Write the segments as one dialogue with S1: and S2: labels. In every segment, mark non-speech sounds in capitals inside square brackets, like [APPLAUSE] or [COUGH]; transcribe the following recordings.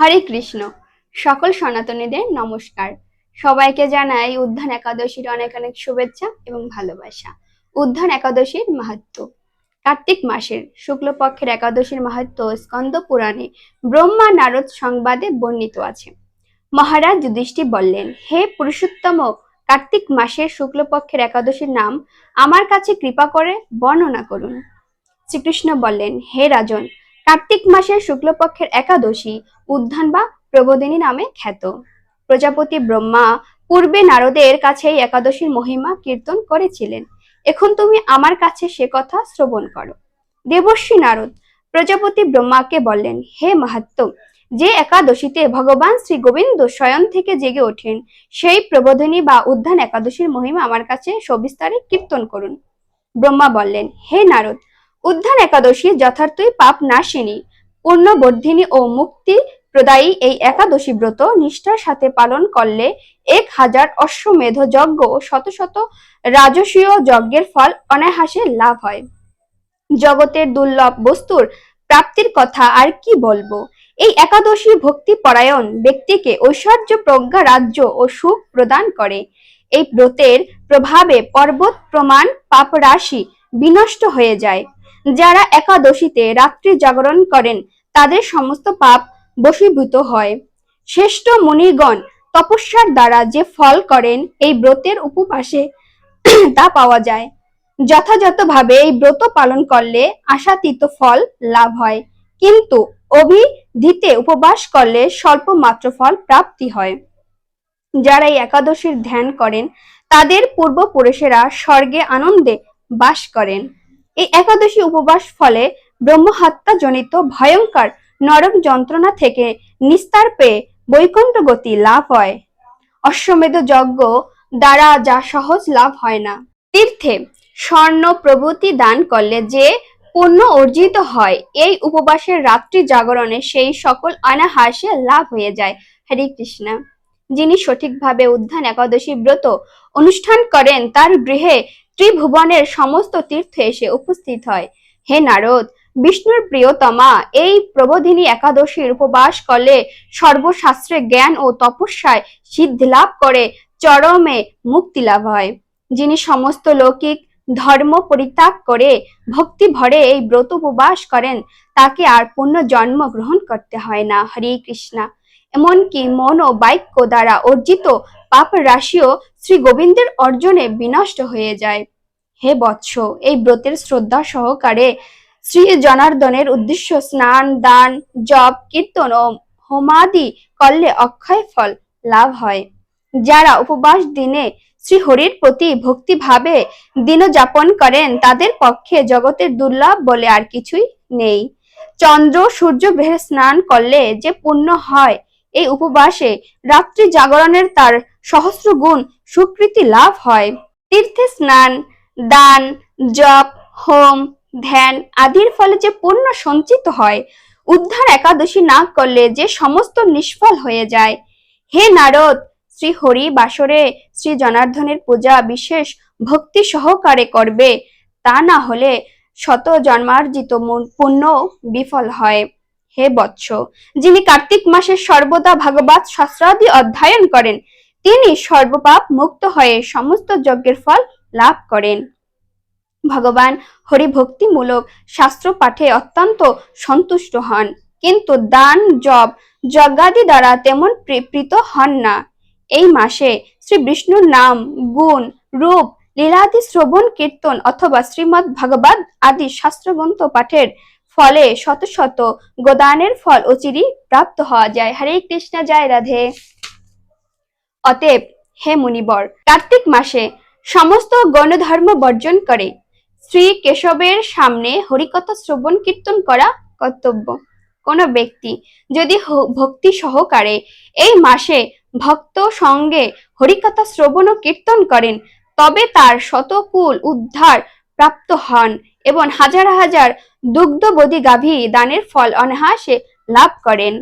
S1: হরে কৃষ্ণ। সকল সনাতনীদের নমস্কার। সবাইকে জানাই উদ্যান একাদশীর অনেক অনেক শুভেচ্ছা এবং ভালোবাসা। উদ্যান একাদশীর মাহাত্ম। কার্তিক মাসের শুক্লপক্ষের একাদশীর মাহাত্ম স্কন্দ পুরাণে ব্রহ্মা নারদ সংবাদে বর্ণিত আছে। মহারাজ যুধিষ্ঠি বললেন, হে পুরুষোত্তম, কার্তিক মাসের শুক্লপক্ষের একাদশীর নাম আমার কাছে কৃপা করে বর্ণনা করুন। শ্রীকৃষ্ণ বললেন, হে রাজন কার্তিক মাসের শুক্লপক্ষের একাদশী উদ্যান বা প্রবোদিনী নামে খ্যাত। প্রজাপতি ব্রহ্মা পূর্বে নারদের কাছে এই একাদশীর মহিমা কীর্তন করেছিলেন। এখন তুমি আমার কাছে সে কথা শ্রবণ করো। দেবর্ষী নারদ প্রজাপতি ব্রহ্মাকে বললেন, হে মাহাত্ম, যে একাদশীতে ভগবান শ্রী গোবিন্দ স্বয়ং থেকে জেগে ওঠেন, সেই প্রবোধিনী বা উদ্যান একাদশীর মহিমা আমার কাছে সবিস্তারে কীর্তন করুন। ব্রহ্মা বললেন, হে নারদ উদ্যান একাদশী যথার্থই পাপ নাশিনী পূর্ণবর্ধিনী ও মুক্তি প্রদায়ী এই একাদশী ব্রত নিষ্ঠার সাথে পালন করলে এক হাজার অশ্বমেধ যজ্ঞ ও শত শত রাজসীয় যজ্ঞের ফল অনায়াসে লাভ হয়। জগতের দুর্লভ বস্তুর প্রাপ্তির কথা আর কি বলব? এই একাদশী ভক্তি পরায়ণ ব্যক্তিকে ঐশ্বর্য প্রজ্ঞা রাজ্য ও সুখ প্রদান করে। এই ব্রতের প্রভাবে পর্বত প্রমাণ পাপ রাশি বিনষ্ট হয়ে যায়। যারা একাদশীতে রাত্রি জাগরণ করেন, তাদের সমস্ত পাপ বশীভূত হয়। শ্রেষ্ঠ মুনিগণ তপস্যার দ্বারা যে ফল করেন, এই ব্রতের উপবাসে [CLEARS THROAT] তা পাওয়া যায়। যথাযথভাবে এই ব্রত পালন করলে আশাতীত ফল লাভ হয়। কিন্তু অভিধিতে উপবাস করলে স্বল্প মাত্র ফল প্রাপ্তি হয়। যারা এই একাদশীর ধ্যান করেন, তাদের পূর্বপুরুষেরা স্বর্গে আনন্দে বাস করেন। এই একাদশী উপবাস ফলে ব্রহ্মহত্যা জনিত ভয়ঙ্কর নরক যন্ত্রণা থেকে নিস্তার পেয়ে বৈকুণ্ঠ গতি লাভ হয়। অশ্বমেধ যজ্ঞ দ্বারা যা সহজ লাভ হয় না। তীর্থে স্বর্ণ প্রভৃতি দান করলে যে পুণ্য অর্জিত হয়, এই উপবাসের রাত্রি জাগরণে সেই সকল অনাহাসে লাভ হয়ে যায়। হরে কৃষ্ণ। যিনি সঠিকভাবে উদ্যান একাদশী ব্রত অনুষ্ঠান করেন, তার গৃহে ত্রিভুবনের সমস্ত তীর্থ এসে উপস্থিত হয়। হে নারদ, বিষ্ণুর প্রিয়তমা, এই প্রবোধিনী একাদশীর উপবাস করলে সর্বশাস্ত্রে জ্ঞান ও তপস্যায় সিদ্ধি লাভ করে, চরমে মুক্তি লাভ হয়। যিনি সমস্ত লৌকিক ধর্ম পরিত্যাগ করে ভক্তি ভরে এই ব্রত উপবাস করেন, তাকে আর পুণ্য জন্ম গ্রহণ করতে হয় না। হরে কৃষ্ণা, এমনকি মন ও বাক্য দ্বারা অর্জিত পাপ রাশিও শ্রী গোবিন্দের অর্জনে বিনষ্ট হয়ে যায়। হে বৎস, এই ব্রতের শ্রদ্ধা সহকারে শ্রী জনার্দনের উদ্দেশ্য স্নান, দান, জপ, কীর্তন ও হোমাদি করলে অক্ষয় ফল লাভ হয়। যারা উপবাস দিনে শ্রী হরির প্রতি ভক্তিভাবে দিন যাপন করেন, তাদের পক্ষে জগতের দুর্লভ বলে আর কিছুই নেই। চন্দ্র সূর্য গ্রহে স্নান করলে যে পুণ্য হয় এই উপবাসে রাত্রি জাগরণের তার সহস্র গুণ সুকৃতি লাভ হয়। তীর্থে স্নান, দান, জপ, হোম, ধ্যান আদির ফলে যে পুণ্য সঞ্চিত হয়, উদ্ধার একাদশী না করলে যে সমস্ত নিষ্ফল হয়ে যায়। হে নারদ, শ্রী হরি বাসরে শ্রী জনার্দনের পূজা বিশেষ ভক্তি সহকারে করবে, তা না হলে শত জন্মার্জিত পুণ্য বিফল হয়। হে বৎস, যিনি কার্তিক মাসে সর্বদা ভাগবত শাস্ত্রাদি অধ্যয়ন করেন, তিনি সর্বপাপ মুক্ত হয়ে সমস্ত যজ্ঞের ফল লাভ করেন। ভগবান হরিভক্তিমূলক শাস্ত্র পাঠে অত্যন্ত সন্তুষ্ট হন, কিন্তু দান, জপ, যজ্ঞাদি দ্বারা তেমন প্রী- প্রীত হন না। এই মাসে শ্রী বিষ্ণুর নাম, গুণ, রূপ, লীলাদি শ্রবণ, কীর্তন অথবা শ্রীমৎ ভাগবত আদি শাস্ত্রগ্রন্থ পাঠের ফলে শত শত গোদানের ফল অচিরই প্রাপ্ত হওয়া যায়। হরে কৃষ্ণ, জয় রাধে। অতএব হে মুনিবর, কার্তিক মাসে সমস্ত গণধর্ম বর্জন করে শ্রী কেশবের সামনে হরিকথা শ্রবণ কীর্তন করা কর্তব্য। কোন ব্যক্তি যদি ভক্তি সহকারে এই মাসে ভক্ত সঙ্গে হরিকথা শ্রবণ ও কীর্তন করেন, তবে তার শতকুল উদ্ধার প্রাপ্ত হন এবং হাজার হাজার দুগ্ধবতী গাভী দানের ফল অনায়াসে লাভ করেন।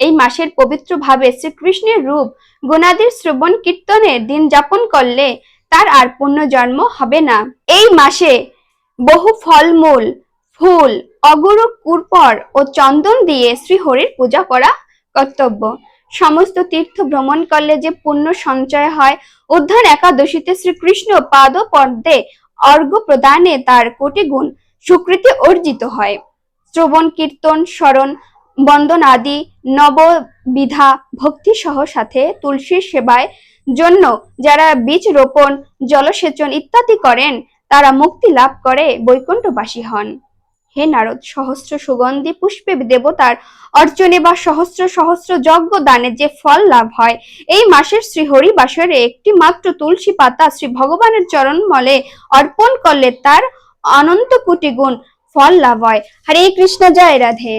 S1: এই মাসের পবিত্র ভাবে শ্রীকৃষ্ণের রূপ গুণাদির শ্রবণ কীর্তনে দিন যাপন করলে তার আর পুণ্যজন্ম হবে না। এই মাসে বহু ফলমূল, ফুল অগুরু কুরপর ও চন্দন দিয়ে শ্রীহরির পূজা করা কর্তব্য। সমস্ত তীর্থ ভ্রমণ করলে যে পুণ্য সঞ্চয় হয়, উদ্ধার একাদশীতে শ্রীকৃষ্ণ পাদ পদ্মে অর্ঘ্য প্রদানে তার কোটি গুণ সুকৃতি অর্জিত হয়। শ্রবণ, কীর্তন, স্মরণ, বন্দন আদি নববিধা ভক্তি সহ সাথে তুলসীর সেবায় জন্য যারা বীজ রোপণ, জলসেচন ইত্যাদি করেন, তারা মুক্তি লাভ করে বৈকুণ্ঠবাসী হন। হে নারদ, সহস্র সুগন্ধি পুষ্পে দেবতার অর্চনে বা সহস্র সহস্র যজ্ঞ দানে যে ফল লাভ হয়। এই মাসের শ্রী হরিবাসরে একটি মাত্র তুলসী পাতা শ্রী ভগবানের চরণ মলে অর্পণ করলে তার অনন্ত কোটি গুণ ফল লাভ হয়। হরে কৃষ্ণ, জয় রাধে।